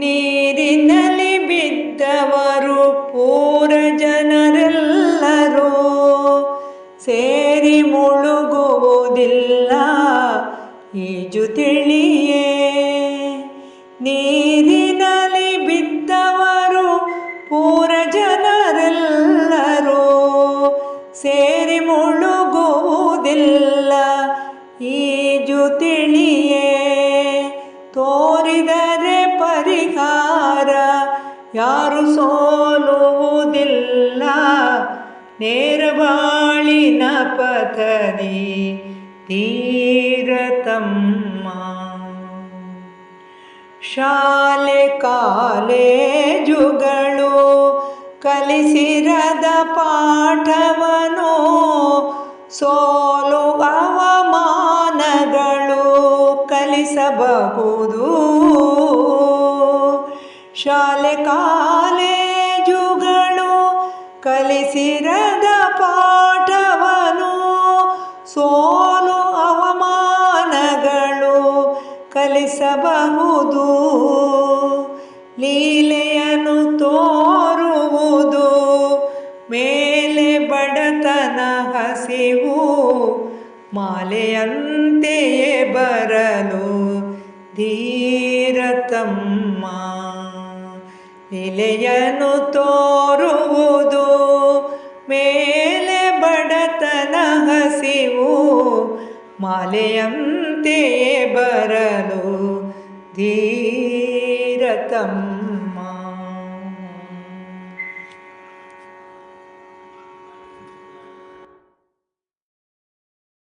ನೀರಿನಲ್ಲಿ ಬಿದ್ದವರು ಪೂರ ಜನರೆಲ್ಲರೂ ಸೇರಿ ಮುಳುಗುವುದಿಲ್ಲ. ಈಜು ತಿಳಿಯೇ, ನೀರಿನಲ್ಲಿ ಬಿದ್ದವರು ಪೂರ ಜನರೆಲ್ಲರೂ ಸೇರಿ ಮುಳುಗುವುದಿಲ್ಲ. ಈಜು ತಿಳಿಯೇ ಪರಿಹಾರ ಯಾರು ಸೋಲುವುದಿಲ್ಲ. ನೇರವಾಳಿನ ಪಥದಿ ತೀರತಮ್ಮ. ಶಾಲೆ ಕಾಲೇಜುಗಳು ಕಲಿಸಿರದ ಪಾಠವನು ಸೋಲು ಅವಮಾನಗಳು ಕಲಿಸಬಹುದು. ಶಾಲೆ ಕಾಲೇಜುಗಳು ಕಲಿಸಿರದ ಪಾಠವನು ಸೋಲು ಅವಮಾನಗಳು ಕಲಿಸಬಹುದು. ಲೀಲೆಯನ್ನು ತೋರುವುದು, ಮೇಲೆ ಬಡತನ ಹಸಿವು, ಮಾಲೆಯಂತೆಯೇ ಬರಲು ಧೀರತಮ್ಮ. ಲೀಲೆಯನ್ನು ತೋರುವುದು ಮೇಲೆ ಬಡತನ ಹಸಿವು ಮಾಲೆಯಂತೆಯೇ ಬರಲು ಧೀರತಮ್ಮ.